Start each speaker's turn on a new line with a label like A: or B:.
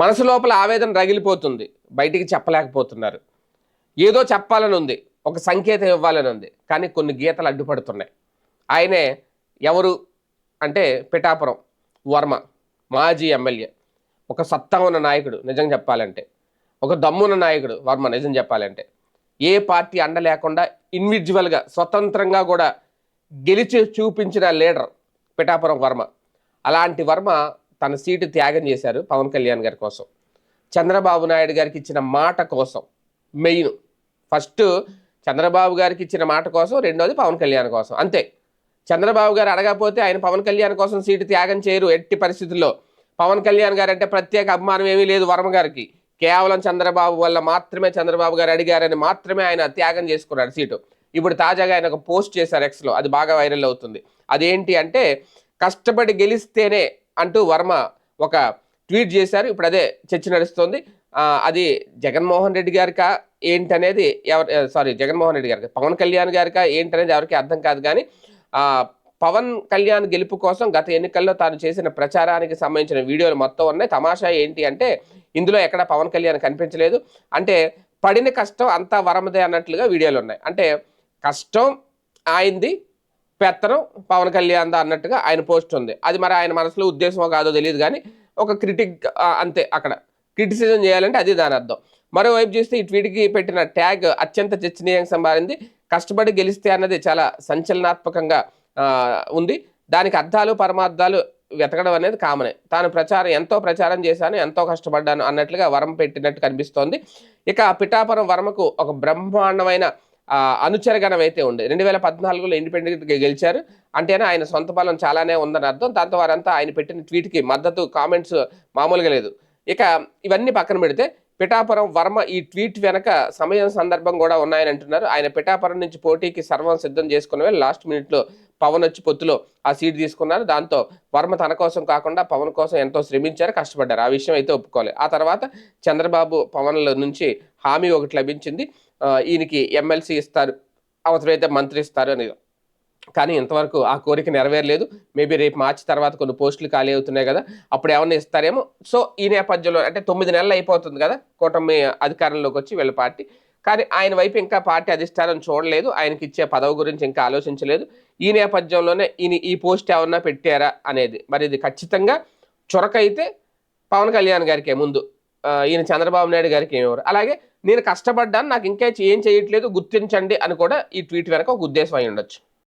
A: మనసు లోపల ఆవేదన రగిలిపోతుంది. బయటికి చెప్పలేకపోతున్నారు. ఏదో చెప్పాలని ఉంది ఒక సంకేతం ఇవ్వాలని ఉంది కానీ కొన్ని గీతలు అడ్డుపడుతున్నాయి. ఆయనే ఎవరు అంటే పిఠాపురం వర్మ మాజీ ఎమ్మెల్యే. ఒక సత్తా ఉన్న నాయకుడు నిజం చెప్పాలంటే. ఒక దమ్మున్న నాయకుడు వర్మ నిజం చెప్పాలంటే. ఏ పార్టీ అండ లేకుండా ఇండివిజువల్గా స్వతంత్రంగా కూడా గెలిచి చూపించిన లీడర్ పిఠాపురం వర్మ. అలాంటి వర్మ తన సీటు త్యాగం చేశారు పవన్ కళ్యాణ్ గారి కోసం. చంద్రబాబు నాయుడు గారికి ఇచ్చిన మాట కోసం మెయిన్. ఫస్ట్ చంద్రబాబు గారికి ఇచ్చిన మాట కోసం రెండోది పవన్ కళ్యాణ్ కోసం. అంతే. చంద్రబాబు గారు అడగకపోతే ఆయన పవన్ కళ్యాణ్ కోసం సీటు త్యాగం చేయరు ఎట్టి పరిస్థితుల్లో. పవన్ కళ్యాణ్ గారు అంటే ప్రత్యేక అభిమానం ఏమీ లేదు వర్మ గారికి. కేవలం చంద్రబాబు వల్ల మాత్రమే చంద్రబాబు గారు అడిగారని మాత్రమే ఆయన త్యాగం చేసుకున్నాడు సీటు. ఇప్పుడు తాజాగా ఆయన ఒక పోస్ట్ చేశారు ఎక్స్లో అది బాగా వైరల్ అవుతుంది. అదేంటి అంటే కష్టపడి గెలిస్తేనే అంటూ వర్మ ఒక ట్వీట్ చేశారు. ఇప్పుడు అదే చర్చ నడుస్తుంది. అది జగన్మోహన్ రెడ్డి గారికా ఏంటనేది ఎవరు సారీ జగన్మోహన్ రెడ్డి గారికి పవన్ కళ్యాణ్ గారికా ఏంటనేది ఎవరికి అర్థం కాదు కానీ పవన్ కళ్యాణ్ గెలుపు కోసం గత ఎన్నికల్లో తాను చేసిన ప్రచారానికి సంబంధించిన వీడియోలు మొత్తం ఉన్నాయి. తమాషా ఏంటి అంటే ఇందులో ఎక్కడ పవన్ కళ్యాణ్ కనిపించలేదు. అంటే పడిన కష్టం అంతా వరమదే అన్నట్లుగా వీడియోలు ఉన్నాయి. అంటే కష్టం ఆయింది పెత్తనం పవన్ కళ్యాణ్ దా అన్నట్టుగా ఆయన పోస్ట్ ఉంది. అది మరి ఆయన మనసులో ఉద్దేశమో కాదో తెలియదు కానీ ఒక క్రిటిక్ అంతే అక్కడ. క్రిటిసిజం చేయాలంటే అది దాని అర్థం. మరోవైపు చూస్తే ఈ ట్వీట్కి పెట్టిన ట్యాగ్ అత్యంత చర్చనీయంగా మారింది. కష్టపడి గెలిస్తే అన్నది చాలా సంచలనాత్మకంగా ఉంది. దానికి అర్థాలు పరమార్థాలు వెతకడం అనేది కామనే. తాను ప్రచారం ఎంతో ప్రచారం చేశాను ఎంతో కష్టపడ్డాను అన్నట్లుగా వరం పెట్టినట్టు కనిపిస్తోంది. ఇక పిఠాపురం వరమకు ఒక బ్రహ్మాండమైన అనుచరగణం అయితే ఉండే. రెండు వేల పద్నాలుగులో ఇండిపెండెంట్గా గెలిచారు. అంటేనే ఆయన సొంత బలం చాలానే ఉందని అర్థం. దాంతో వారంతా ఆయన పెట్టిన ట్వీట్కి మద్దతు కామెంట్స్ మామూలుగా లేదు. ఇక ఇవన్నీ పక్కన పెడితే పిఠాపురం వర్మ ఈ ట్వీట్ వెనక సమయం సందర్భం కూడా ఉన్నాయని అంటున్నారు. ఆయన పిఠాపురం నుంచి పోటీకి సర్వం సిద్ధం చేసుకున్న లాస్ట్ మినిట్లో పవన్ వచ్చి పొత్తులో ఆ సీట్ తీసుకున్నారు. దాంతో వర్మ తన కోసం కాకుండా పవన్ కోసం ఎంతో శ్రమించారు కష్టపడ్డారు. ఆ విషయం అయితే ఒప్పుకోవాలి. ఆ తర్వాత చంద్రబాబు పవన్ల నుంచి హామీ ఒకటి లభించింది. ఈయనకి ఎమ్మెల్సీ ఇస్తారు అవసరమైతే మంత్రి ఇస్తారు అని. కానీ ఇంతవరకు ఆ కోరిక నెరవేరలేదు. మేబీ రేపు మార్చి తర్వాత కొన్ని పోస్టులు ఖాళీ అవుతున్నాయి కదా అప్పుడు ఏమన్నా ఇస్తారేమో. సో ఈ నేపథ్యంలో అంటే తొమ్మిది నెలలు అయిపోతుంది కదా కూటమి అధికారంలోకి వచ్చి వీళ్ళ పార్టీ. కానీ ఆయన వైపు ఇంకా పార్టీ అధిష్టానం చూడలేదు ఆయనకి ఇచ్చే పదవి గురించి ఇంకా ఆలోచించలేదు. ఈ నేపథ్యంలోనే ఈయన ఈ పోస్ట్ ఏమన్నా పెట్టారా అనేది. మరి ఇది ఖచ్చితంగా చొరకైతే పవన్ కళ్యాణ్ గారికే ముందు. ఈయన చంద్రబాబు నాయుడు గారికి ఏమేవారు అలాగే నేను కష్టపడ్డాను నాకు ఇంకా ఏం చేయట్లేదు గుర్తించండి అని కూడా ఈ ట్వీట్ వెనక ఒక ఉద్దేశం అయి ఉండొచ్చు.